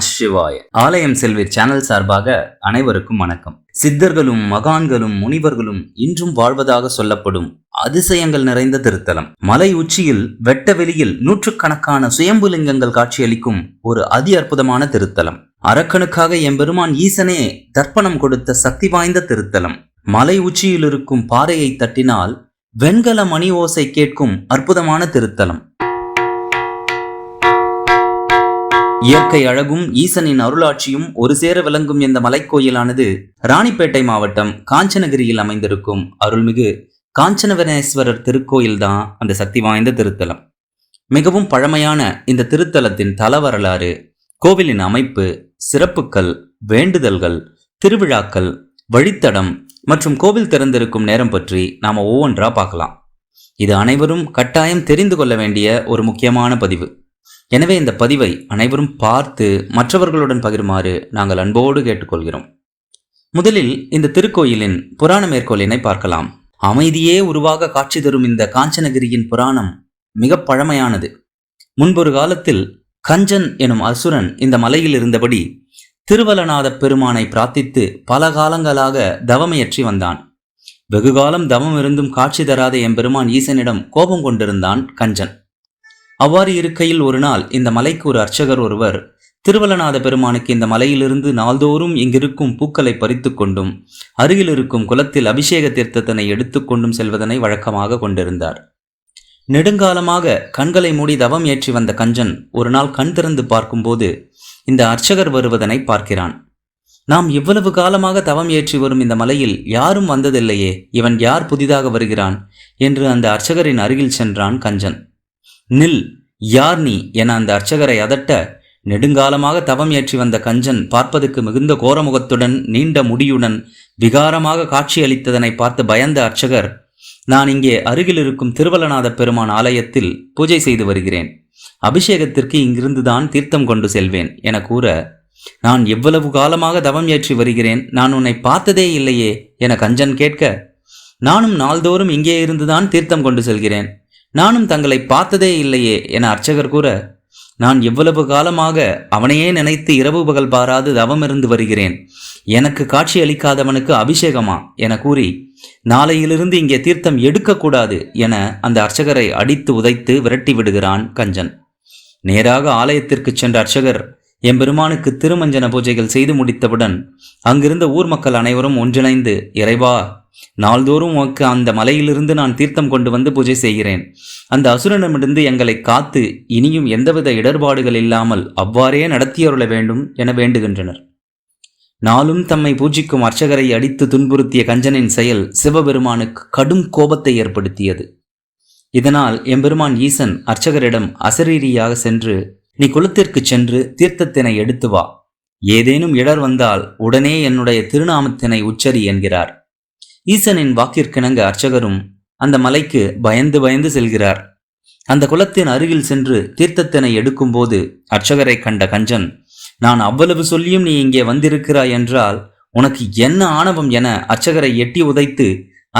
சிவாய ஆலயம் செல்வி சேனல் சார்பாக அனைவருக்கும் வணக்கம். சித்தர்களும் மகான்களும் முனிவர்களும் இன்றும் வாழ்வதாக சொல்லப்படும் அதிசயங்கள் நிறைந்த திருத்தலம். மலை உச்சியில் வெட்ட வெளியில் நூற்றுக்கணக்கான சுயம்புலிங்கங்கள் காட்சியளிக்கும் ஒரு அதி அற்புதமான திருத்தலம். அரக்கனுக்காக எம்பெருமான் ஈசனே தர்ப்பணம் கொடுத்த சக்தி வாய்ந்த திருத்தலம். மலை உச்சியில் இருக்கும் பாறையை தட்டினால் வெண்கல மணி ஓசை கேட்கும் அற்புதமான திருத்தலம். இயற்கை அழகும் ஈசனின் அருளாட்சியும் ஒரு சேர விளங்கும் இந்த மலைக்கோயிலானது ராணிப்பேட்டை மாவட்டம் காஞ்சனகிரியில் அமைந்திருக்கும். அருள்மிகு காஞ்சனவனேஸ்வரர் திருக்கோயில் தான் அந்த சக்தி வாய்ந்த திருத்தலம். மிகவும் பழமையான இந்த திருத்தலத்தின் தல வரலாறு கோவிலின் அமைப்பு சிறப்புகள் வேண்டுதல்கள் திருவிழாக்கள் வழித்தடம் மற்றும் கோவில் திறந்திருக்கும் நேரம் பற்றி நாம் ஒவ்வொன்றா பார்க்கலாம். இது அனைவரும் கட்டாயம் தெரிந்து கொள்ள வேண்டிய ஒரு முக்கியமான பதிவு. எனவே இந்த பதிவை அனைவரும் பார்த்து மற்றவர்களுடன் பகிருமாறு நாங்கள் அன்போடு கேட்டுக்கொள்கிறோம். முதலில் இந்த திருக்கோயிலின் புராண மேற்கோளினை பார்க்கலாம். அமைதியே உருவாக காட்சி தரும் இந்த காஞ்சனகிரியின் புராணம் மிக பழமையானது. முன்பொரு காலத்தில் கஞ்சன் எனும் அசுரன் இந்த மலையில் இருந்தபடி திருவலநாத பெருமானை பிரார்த்தித்து பல காலங்களாக தவமையற்றி வந்தான். வெகுகாலம் தவம் இருந்தும் காட்சி தராத எம்பெருமான் ஈசனிடம் கோபம் கொண்டிருந்தான் கஞ்சன். அவ்வாறு இருக்கையில் ஒரு நாள் இந்த மலைக்கு ஒரு அர்ச்சகர் ஒருவர் திருவலநாத பெருமானுக்கு இந்த மலையிலிருந்து நாள்தோறும் இங்கிருக்கும் பூக்களை பறித்து கொண்டும் அருகில் இருக்கும் குலத்தில் அபிஷேக தீர்த்தத்தினை எடுத்துக்கொண்டும் செல்வதனை வழக்கமாக கொண்டிருந்தார். நெடுங்காலமாக கண்களை மூடி தவம் ஏற்றி வந்த கஞ்சன் ஒரு நாள் கண் திறந்து பார்க்கும்போது இந்த அர்ச்சகர் வருவதனை பார்க்கிறான். நாம் இவ்வளவு காலமாக தவம் ஏற்றி வரும் இந்த மலையில் யாரும் வந்ததில்லையே இவன் யார் புதிதாக வருகிறான்? என்று அந்த அர்ச்சகரின் அருகில் சென்றான் கஞ்சன். நில் யார் நீ? என அந்த அர்ச்சகரை அதட்ட நெடுங்காலமாக தவம் ஏற்றி வந்த கஞ்சன் பார்ப்பதற்கு மிகுந்த கோரமுகத்துடன் நீண்ட முடியுடன் விகாரமாக காட்சியளித்ததனை பார்த்து பயந்த அர்ச்சகர் நான் இங்கே அருகில் இருக்கும் திருவலநாத பெருமான் ஆலயத்தில் பூஜை செய்து வருகிறேன். அபிஷேகத்திற்கு இங்கிருந்துதான் தீர்த்தம் கொண்டு செல்வேன் என கூற நான் எவ்வளவு காலமாக தவம் ஏற்றி வருகிறேன்? நான் உன்னை பார்த்ததே இல்லையே என கஞ்சன் கேட்க நானும் நாள்தோறும் இங்கே இருந்துதான் தீர்த்தம் கொண்டு செல்கிறேன். நானும் தங்களை பார்த்ததே இல்லையே என அர்ச்சகர் கூற நான் இவ்வளவு காலமாக அவனையே நினைத்து இரவு பகல் பாராது தவமிருந்து வருகிறேன். எனக்கு காட்சி அளிக்காதவனுக்கு அபிஷேகமா? என கூறி நாளையிலிருந்து இங்கே தீர்த்தம் எடுக்கக்கூடாது என அந்த அர்ச்சகரை அடித்து உதைத்து விரட்டி விடுகிறான் கஞ்சன். நேராக ஆலயத்திற்கு சென்ற அர்ச்சகர் எம்பெருமானுக்கு திருமஞ்சன பூஜைகள் செய்து முடித்தவுடன் அங்கிருந்த ஊர் மக்கள் அனைவரும் ஒன்றிணைந்து இறைவா நாள்தோறும் உனக்கு அந்த மலையிலிருந்து நான் தீர்த்தம் கொண்டு வந்து பூஜை செய்கிறேன். அந்த அசுரனிடமிருந்து எங்களை காத்து இனியும் எந்தவித இடர்பாடுகள் இல்லாமல் அவ்வாறே நடத்தியருள வேண்டும் என வேண்டுகின்றனர். நாளும் தம்மை பூஜிக்கும் அர்ச்சகரை அடித்து துன்புறுத்திய கஞ்சனின் செயல் சிவபெருமானுக்கு கடும் கோபத்தை ஏற்படுத்தியது. இதனால் எம்பெருமான் ஈசன் அர்ச்சகரிடம் அசரீரியாக சென்று நீ குளத்திற்கு சென்று தீர்த்தத்தினை எடுத்து வா. ஏதேனும் இடர் வந்தால் உடனே என்னுடைய திருநாமத்தினை உச்சரி என்கிறார். ஈசனின் வாக்கிற்கிணங்க அர்ச்சகரும் அந்த மலைக்கு பயந்து பயந்து செல்கிறார். அந்த குலத்தின் அருகில் சென்று தீர்த்தத்தினை எடுக்கும்போது அர்ச்சகரை கண்ட கஞ்சன் நான் அவ்வளவு சொல்லியும் நீ இங்கே வந்திருக்கிறாய் என்றால் உனக்கு என்ன ஆணவம் என அர்ச்சகரை எட்டி உதைத்து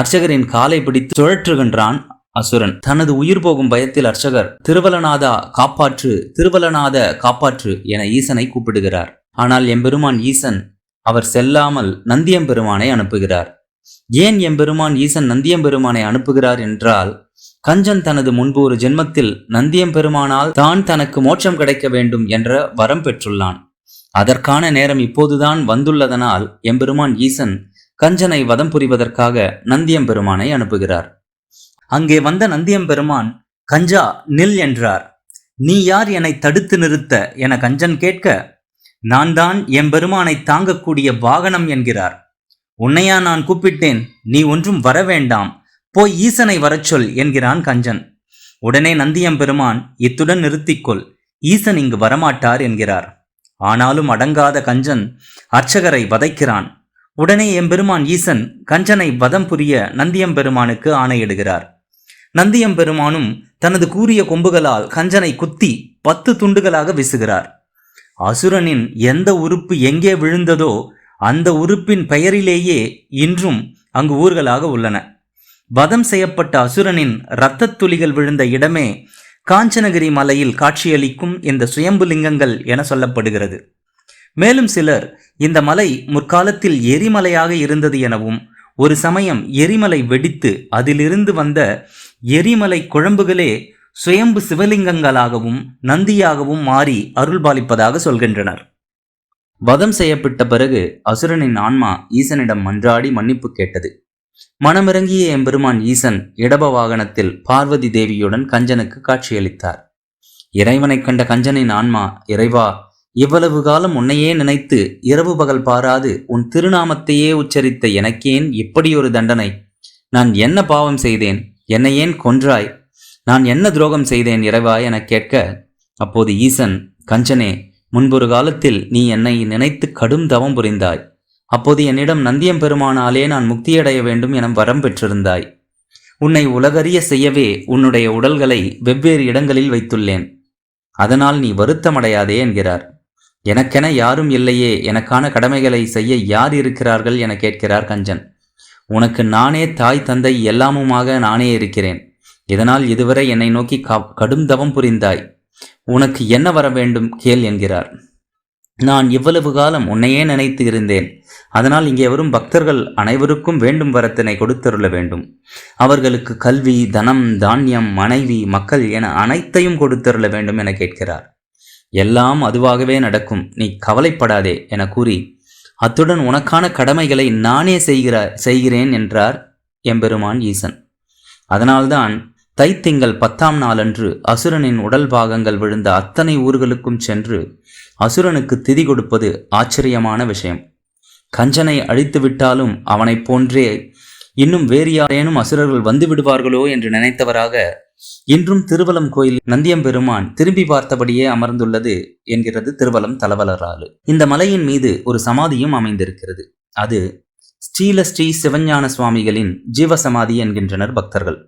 அர்ச்சகரின் காலை பிடித்து சுழற்றுகின்றான் அசுரன். தனது உயிர் போகும் பயத்தில் அர்ச்சகர் திருவலநாதா காப்பாற்று திருவலநாத காப்பாற்று என ஈசனை கூப்பிடுகிறார். ஆனால் எம்பெருமான் ஈசன் அவர் செல்லாமல் நந்தியம்பெருமானை அனுப்புகிறார். ஏன் எம்பெருமான் ஈசன் நந்தியம்பெருமானை அனுப்புகிறார் என்றால் கஞ்சன் தனது முன்பு ஒரு ஜென்மத்தில் நந்தியம்பெருமானால் தான் தனக்கு மோட்சம் கிடைக்க வேண்டும் என்ற வரம் பெற்றுள்ளான். அதற்கான நேரம் இப்போதுதான் வந்துள்ளதனால் எம்பெருமான் ஈசன் கஞ்சனை வதம் புரிவதற்காக நந்தியம்பெருமானை அனுப்புகிறார். அங்கே வந்த நந்தியம்பெருமான் கஞ்சா நில் என்றார். நீ யார் என்னை தடுத்து நிறுத்த? என கஞ்சன் கேட்க நான் தான் எம்பெருமானை தாங்கக்கூடிய வாகனம் என்கிறார். உன்னையா நான் கூப்பிட்டேன் நீ ஒன்றும் வர வேண்டாம் போய் ஈசனை வரச் சொல் என்கிறான் கஞ்சன். உடனே நந்தியம்பெருமான் இத்துடன் நிறுத்திக்கொள் ஈசன் இங்கு வரமாட்டார் என்கிறார். ஆனாலும் அடங்காத கஞ்சன் அர்ச்சகரை வதைக்கிறான். உடனே எம்பெருமான் ஈசன் கஞ்சனை வதம் புரிய நந்தியம்பெருமானுக்கு ஆணையிடுகிறார். நந்தியம்பெருமானும் தனது கூறிய கொம்புகளால் கஞ்சனை குத்தி பத்து துண்டுகளாக வீசுகிறார். அசுரனின் எந்த உறுப்பு எங்கே விழுந்ததோ அந்த உறுப்பின் பெயரிலேயே இன்றும் அங்கு ஊர்களாக உள்ளன. வதம் செய்யப்பட்ட அசுரனின் இரத்தத் துளிகள் விழுந்த இடமே காஞ்சனகிரி மலையில் காட்சியளிக்கும் இந்த சுயம்புலிங்கங்கள் என சொல்லப்படுகிறது. மேலும் சிலர் இந்த மலை முற்காலத்தில் எரிமலையாக இருந்தது எனவும் ஒரு சமயம் எரிமலை வெடித்து அதிலிருந்து வந்த எரிமலை குழம்புகளே சுயம்பு சிவலிங்கங்களாகவும் நந்தியாகவும் மாறி அருள்பாலிப்பதாக சொல்கின்றனர். வதம் செய்யப்பட்ட பிறகு அசுரனின் ஆன்மா ஈசனிடம் மன்றாடி மன்னிப்பு கேட்டது. மனமிறங்கிய எம்பெருமான் ஈசன் இடப வாகனத்தில் பார்வதி தேவியுடன் கஞ்சனுக்கு காட்சியளித்தார். இறைவனைக் கண்ட கஞ்சனின் ஆன்மா இறைவா இவ்வளவு காலம் உன்னையே நினைத்து இரவு பகல் பாராது உன் திருநாமத்தையே உச்சரித்த எனக்கேன் இப்படியொரு தண்டனை. நான் என்ன பாவம் செய்தேன்? என்னை ஏன் கொன்றாய்? நான் என்ன துரோகம் செய்தேன் இறைவா எனக் கேட்க அப்போது ஈசன் கஞ்சனே முன்பொரு காலத்தில் நீ என்னை நினைத்து கடும் தவம் புரிந்தாய். அப்போது என்னிடம் நந்தியம் பெருமானாலே நான் முக்தியடைய வேண்டும் என வரம் பெற்றிருந்தாய். உன்னை உலகறிய செய்யவே உன்னுடைய உடல்களை வெவ்வேறு இடங்களில் வைத்துள்ளேன். அதனால் நீ வருத்தமடையாதே என்கிறார். எனக்கென யாரும் இல்லையே எனக்கான கடமைகளை செய்ய யார் இருக்கிறார்கள் என கேட்கிறார் கஞ்சன். உனக்கு நானே தாய் தந்தை எல்லாமுமாக நானே இருக்கிறேன். இதனால் இதுவரை என்னை நோக்கி கடும் தவம் புரிந்தாய். உனக்கு என்ன வர வேண்டும் கேள் என்கிறார். நான் இவ்வளவு காலம் உன்னையே நினைத்து இருந்தேன். அதனால் இங்கே வரும் பக்தர்கள் அனைவருக்கும் வேண்டும் வரத்தினை கொடுத்தருள வேண்டும். அவர்களுக்கு கல்வி தனம் தானியம் மனைவி மக்கள் என அனைத்தையும் கொடுத்தருள வேண்டும் என கேட்கிறார். எல்லாம் அதுவாகவே நடக்கும். நீ கவலைப்படாதே என கூறி அத்துடன் உனக்கான கடமைகளை நானே செய்கிற செய்கிறேன் என்றார் எம்பெருமான் ஈசன். அதனால்தான் தைத்திங்கள் பத்தாம் நாளன்று அசுரனின் உடல் பாகங்கள் விழுந்த அத்தனை ஊர்களுக்கும் சென்று அசுரனுக்கு திதி கொடுப்பது ஆச்சரியமான விஷயம். கஞ்சனை அழித்து விட்டாலும் அவனைப் போன்றே இன்னும் வேறு யாரேனும் அசுரர்கள் வந்து விடுவார்களோ என்று நினைத்தவராக இன்றும் திருவலம் கோயில் நந்தியம்பெருமான் திரும்பி பார்த்தபடியே அமர்ந்துள்ளது என்கிறது திருவலம் தலவலராலு. இந்த மலையின் மீது ஒரு சமாதியும் அமைந்திருக்கிறது. அது ஸ்ரீல ஸ்ரீ சிவஞான சுவாமிகளின் ஜீவசமாதி என்கின்றனர் பக்தர்கள்.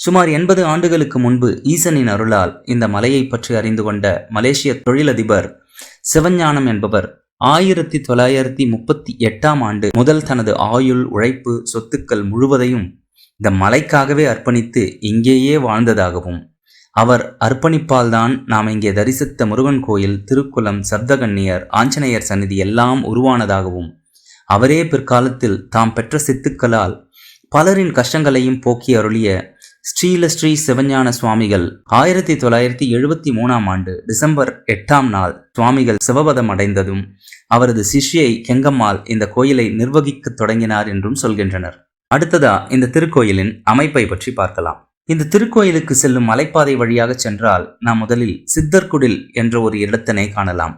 சுமார் எண்பது ஆண்டுகளுக்கு முன்பு ஈசனின் அருளால் இந்த மலையை பற்றி அறிந்து கொண்ட மலேசிய தொழிலதிபர் சிவஞானம் என்பவர் ஆயிரத்தி தொள்ளாயிரத்தி முப்பத்தி எட்டாம் ஆண்டு முதல் தனது ஆயுள் உழைப்பு சொத்துக்கள் முழுவதையும் இந்த மலைக்காகவே அர்ப்பணித்து இங்கேயே வாழ்ந்ததாகவும் அவர் அர்ப்பணிப்பால்தான் நாம் இங்கே தரிசித்த முருகன் கோயில் திருக்குளம் சப்தகன்னியர் ஆஞ்சநேயர் சந்நிதி எல்லாம் உருவானதாகவும் அவரே பிற்காலத்தில் தாம் பெற்ற சித்துக்களால் பலரின் கஷ்டங்களையும் போக்கி அருளிய ஸ்ரீல ஸ்ரீ சிவஞான சுவாமிகள். ஆயிரத்தி தொள்ளாயிரத்தி எழுபத்தி மூணாம் ஆண்டு டிசம்பர் எட்டாம் நாள் சுவாமிகள் சிவபதம் அடைந்ததும் அவரது சிஷ்யை கெங்கம்மாள் இந்த கோயிலை நிர்வகிக்கத் தொடங்கினார் என்றும் சொல்கின்றனர். அடுத்ததா இந்த திருக்கோயிலின் அமைப்பை பற்றி பார்க்கலாம். இந்த திருக்கோயிலுக்கு செல்லும் மலைப்பாதை வழியாக சென்றால் நாம் முதலில் சித்தர்குடில் என்ற ஒரு இடத்தினை காணலாம்.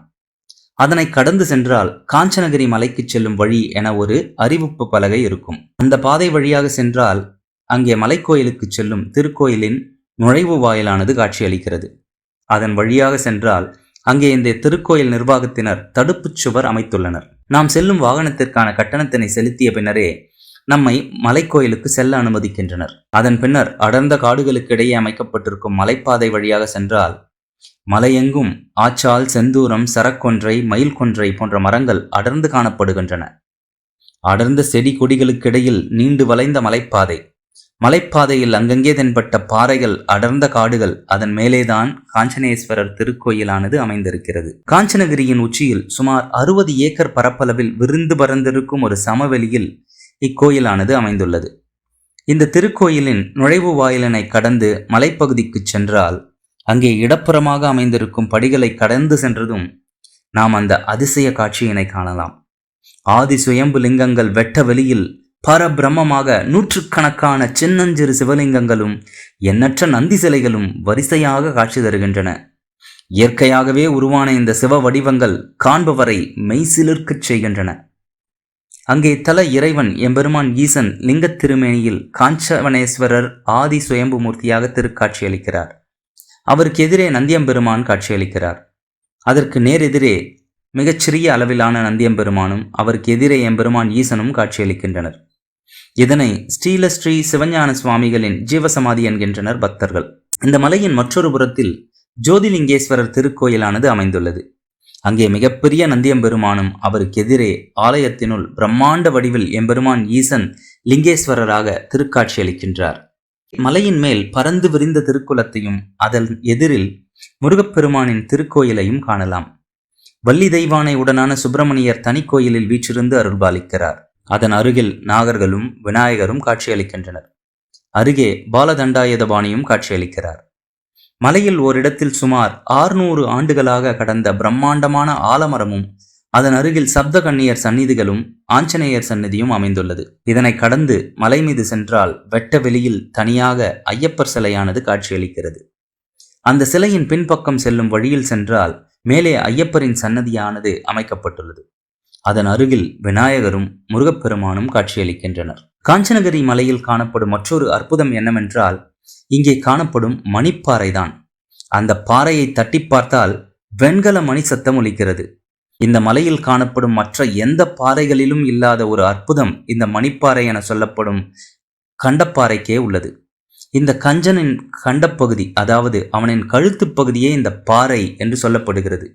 அதனை கடந்து சென்றால் காஞ்சனகிரி மலைக்கு செல்லும் வழி என ஒரு அறிவிப்பு பலகை இருக்கும். அந்த பாதை வழியாக சென்றால் அங்கே மலைக்கோயிலுக்கு செல்லும் திருக்கோயிலின் நுழைவு வாயிலானது காட்சியளிக்கிறது. அதன் வழியாக சென்றால் அங்கே இந்த திருக்கோயில் நிர்வாகத்தினர் தடுப்புச் சுவர் அமைத்துள்ளனர். நாம் செல்லும் வாகனத்திற்கான கட்டணத்தினை செலுத்திய பின்னரே நம்மை மலைக்கோயிலுக்கு செல்ல அனுமதிக்கின்றனர். அதன் பின்னர் அடர்ந்த காடுகளுக்கிடையே அமைக்கப்பட்டிருக்கும் மலைப்பாதை வழியாக சென்றால் மலையெங்கும் ஆச்சால் செந்தூரம் சரக்கொன்றை மயில் கொன்றை போன்ற மரங்கள் அடர்ந்து காணப்படுகின்றன. அடர்ந்த செடி கொடிகளுக்கிடையில் நீண்டு வளைந்த மலைப்பாதை. மலைப்பாதையில் அங்கங்கே தென்பட்ட பாறைகள் அடர்ந்த காடுகள் அதன் மேலேதான் காஞ்சனேஸ்வரர் திருக்கோயிலானது அமைந்திருக்கிறது. காஞ்சனகிரியின் உச்சியில் சுமார் அறுபது ஏக்கர் பரப்பளவில் விருந்து பறந்திருக்கும் ஒரு சமவெளியில் இக்கோயிலானது அமைந்துள்ளது. இந்த திருக்கோயிலின் நுழைவு வாயிலினை கடந்து மலைப்பகுதிக்கு சென்றால் அங்கே இடப்புறமாக அமைந்திருக்கும் படிகளை கடந்து சென்றதும் நாம் அந்த அதிசய காட்சியினை காணலாம். ஆதி சுயம்பு லிங்கங்கள் வெட்ட வெளியில் பரபிரம்மமாக நூற்றுக்கணக்கான சின்னஞ்சிறு சிவலிங்கங்களும் எண்ணற்ற நந்தி சிலைகளும் வரிசையாக காட்சி தருகின்றன. இயற்கையாகவே உருவான இந்த சிவ வடிவங்கள் காண்பவரை மெய்சிலிர்க்கச் செய்கின்றன. அங்கே தல இறைவன் எம்பெருமான் ஈசன் லிங்கத் திருமேனியில் காஞ்சவனேஸ்வரர் ஆதி சுயம்பு மூர்த்தியாக திருக்காட்சியளிக்கிறார். அவருக்கு எதிரே நந்தியம்பெருமான் காட்சியளிக்கிறார். அதற்கு நேரெதிரே மிகச்சிறிய அளவிலான நந்தியம்பெருமானும் அவருக்கு எதிரே எம்பெருமான் ஈசனும் காட்சியளிக்கின்றனர். இதனை ஸ்ரீலஸ்ரீ சிவஞான சுவாமிகளின் ஜீவசமாதி என்கின்றனர் பக்தர்கள். இந்த மலையின் மற்றொரு புறத்தில் ஜோதிலிங்கேஸ்வரர் திருக்கோயிலானது அமைந்துள்ளது. அங்கே மிகப்பெரிய நந்தியம்பெருமானும் அவருக்கு எதிரே ஆலயத்தினுள் பிரம்மாண்ட வடிவில் எம்பெருமான் ஈசன் லிங்கேஸ்வரராக திருக்காட்சியளிக்கின்றார் மலையின் மேல் பறந்து விரிந்த திருக்குலத்தையும் அதன் எதிரில் முருகப்பெருமானின் திருக்கோயிலையும் காணலாம். வள்ளி தெய்வானை உடனான சுப்பிரமணியர் தனி கோயிலில் வீற்றிருந்து அருள்பாலிக்கிறார். அதன் அருகில் நாகர்களும் விநாயகரும் காட்சியளிக்கின்றனர். அருகே பாலதண்டாயுதபாணியும் காட்சியளிக்கிறார். மலையில் ஓரிடத்தில் சுமார் ஆறுநூறு ஆண்டுகளாக கடந்த பிரம்மாண்டமான ஆலமரமும் அதன் அருகில் சப்த கன்னியர் சந்நிதிகளும் ஆஞ்சநேயர் சந்நிதியும் அமைந்துள்ளது. இதனை கடந்து மலை மீது சென்றால் வெட்ட வெளியில் தனியாக ஐயப்பர் சிலையானது காட்சியளிக்கிறது. அந்த சிலையின் பின்பக்கம் செல்லும் வழியில் சென்றால் மேலே ஐயப்பரின் சன்னதியானது அமைக்கப்பட்டுள்ளது. அதன் அருகில் விநாயகரும் முருகப்பெருமானும் காட்சியளிக்கின்றனர். காஞ்சனகிரி மலையில் காணப்படும் மற்றொரு அற்புதம் என்னவென்றால் இங்கே காணப்படும் மணிப்பாறைதான். அந்த பாறையை தட்டி பார்த்தால் வெண்கல மணி சத்தம் ஒலிக்கிறது. இந்த மலையில் காணப்படும் மற்ற எந்த பாறைகளிலும் இல்லாத ஒரு அற்புதம் இந்த மணிப்பாறை என சொல்லப்படும் கண்டப்பாறைக்கே உள்ளது. இந்த கஞ்சனின் கண்டப்பகுதி அதாவது அவனின் கழுத்து பகுதியே இந்த பாறை என்று சொல்லப்படுகிறது.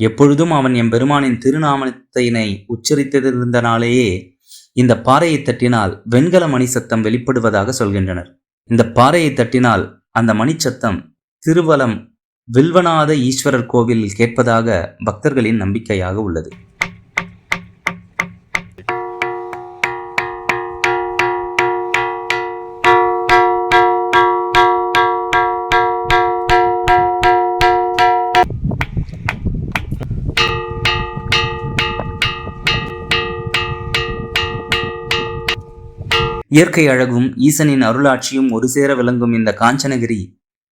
எப்பொழுதும் அவன் என் பெருமானின் திருநாமத்தினை உச்சரித்திருந்தனாலேயே இந்த பாறையை தட்டினால் வெண்கல மணி சத்தம் வெளிப்படுவதாக சொல்கின்றனர். இந்த பாறையை தட்டினால் அந்த மணிச்சத்தம் திருவலம் வில்வநாத ஈஸ்வரர் கோவிலில் கேட்பதாக பக்தர்களின் நம்பிக்கையாக உள்ளது. இயற்கை அழகும் ஈசனின் அருளாட்சியும் ஒரு சேர விளங்கும் இந்த காஞ்சனகிரி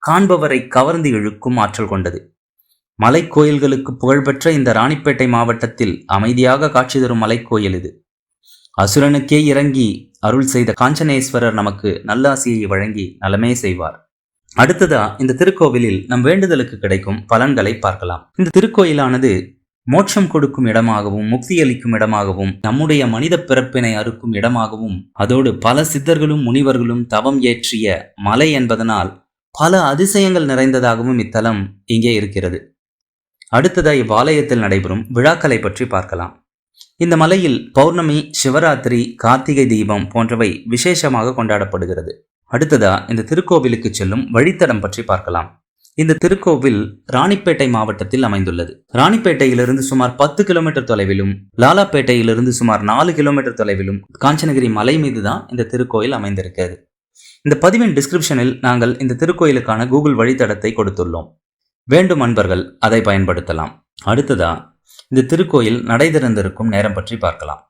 காண்பவரை கவர்ந்து இழுக்கும் ஆற்றல் கொண்டது. மலைக்கோயில்களுக்கு புகழ்பெற்ற இந்த ராணிப்பேட்டை மாவட்டத்தில் அமைதியாக காட்சி தரும் மலைக்கோயில் இது. அசுரனுக்கே இறங்கி அருள் செய்த காஞ்சனேஸ்வரர் நமக்கு நல்லாசியை வழங்கி நலமே செய்வார். அடுத்ததா இந்த திருக்கோவிலில் நம் வேண்டுதலுக்கு கிடைக்கும் பலன்களை பார்க்கலாம். இந்த திருக்கோயிலானது மோட்சம் கொடுக்கும் இடமாகவும் முக்தி அளிக்கும் இடமாகவும் நம்முடைய மனித பிறப்பினை அறுக்கும் இடமாகவும் அதோடு பல சித்தர்களும் முனிவர்களும் தவம் ஏற்றிய மலை என்பதனால் பல அதிசயங்கள் நிறைந்ததாகவும் இத்தலம் இங்கே இருக்கிறது. அடுத்ததாய் இவ்வாலயத்தில் நடைபெறும் விழாக்களை பற்றி பார்க்கலாம். இந்த மலையில் பௌர்ணமி சிவராத்திரி கார்த்திகை தீபம் போன்றவை விசேஷமாக கொண்டாடப்படுகிறது. அடுத்ததா இந்த திருக்கோவிலுக்கு செல்லும் வழித்தடம் பற்றி பார்க்கலாம். இந்த திருக்கோவில் ராணிப்பேட்டை மாவட்டத்தில் அமைந்துள்ளது. ராணிப்பேட்டையிலிருந்து சுமார் பத்து கிலோமீட்டர் தொலைவிலும் லாலாப்பேட்டையிலிருந்து சுமார் நாலு கிலோமீட்டர் தொலைவிலும் காஞ்சனகிரி மலை மீது தான் இந்த திருக்கோயில் அமைந்திருக்கிறது. இந்த பதிவின் டிஸ்கிரிப்ஷனில் நாங்கள் இந்த திருக்கோயிலுக்கான கூகுள் வழித்தடத்தை கொடுத்துள்ளோம். வேண்டும் அன்பர்கள் அதை பயன்படுத்தலாம். அடுத்ததா இந்த திருக்கோயில் நடை திறந்திருக்கும் நேரம் பற்றி பார்க்கலாம்.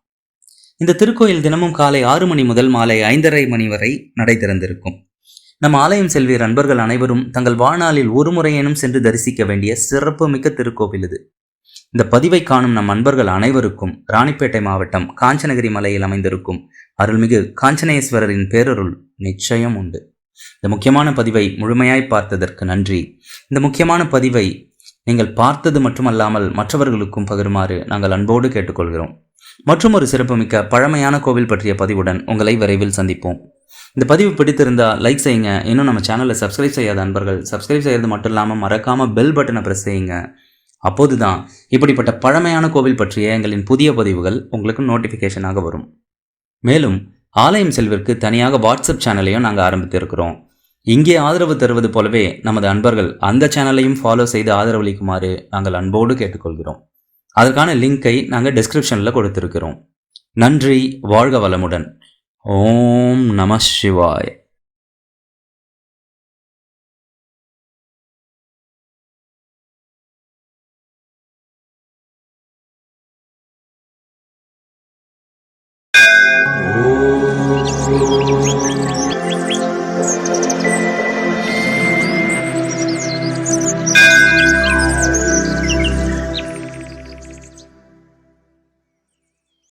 இந்த திருக்கோயில் தினமும் காலை ஆறு மணி முதல் மாலை ஐந்தரை மணி வரை நடை திறந்திருக்கும். நம் ஆலயம் செல்விய அன்பர்கள் அனைவரும் தங்கள் வாழ்நாளில் ஒரு முறையேனும் சென்று தரிசிக்க வேண்டிய சிறப்புமிக்க திருக்கோவில் இது. இந்த பதிவை காணும் நம் அன்பர்கள் அனைவருக்கும் ராணிப்பேட்டை மாவட்டம் காஞ்சனகிரி மலையில் அமைந்திருக்கும் அருள்மிகு காஞ்சனேஸ்வரரின் பேரருள் நிச்சயம் உண்டு. இந்த முக்கியமான பதிவை முழுமையாய் பார்த்ததற்கு நன்றி. இந்த முக்கியமான பதிவை நீங்கள் பார்த்தது மட்டுமல்லாமல் மற்றவர்களுக்கும் பகிருமாறு நாங்கள் அன்போடு கேட்டுக்கொள்கிறோம். மற்றும் ஒரு சிறப்புமிக்க பழமையான கோவில் பற்றிய பதிவுடன் உங்களை விரைவில் சந்திப்போம். இந்த பதிவு பிடித்திருந்தால் லைக் செய்யுங்க. இன்னும் நம்ம சேனலில் சப்ஸ்கிரைப் செய்யாத அன்பர்கள் சப்ஸ்கிரைப் செய்கிறது மட்டும் இல்லாமல் மறக்காமல் பெல் பட்டனை ப்ரெஸ் செய்யுங்க. அப்போது தான் இப்படிப்பட்ட பழமையான கோவில் பற்றிய எங்களின் புதிய பதிவுகள் உங்களுக்கு நோட்டிஃபிகேஷனாக வரும். மேலும் ஆலயம் செல்விற்கு தனியாக வாட்ஸ்அப் சேனலையும் நாங்கள் ஆரம்பித்திருக்கிறோம். இங்கே ஆதரவு தருவது போலவே நமது அன்பர்கள் அந்த சேனலையும் ஃபாலோ செய்து ஆதரவளிக்குமாறு நாங்கள் அன்போடு கேட்டுக்கொள்கிறோம். அதற்கான லிங்கை நாங்கள் டிஸ்கிரிப்ஷனில் கொடுத்துருக்கிறோம். நன்றி வாழ்க வளமுடன். ஓம் நம சிவாய்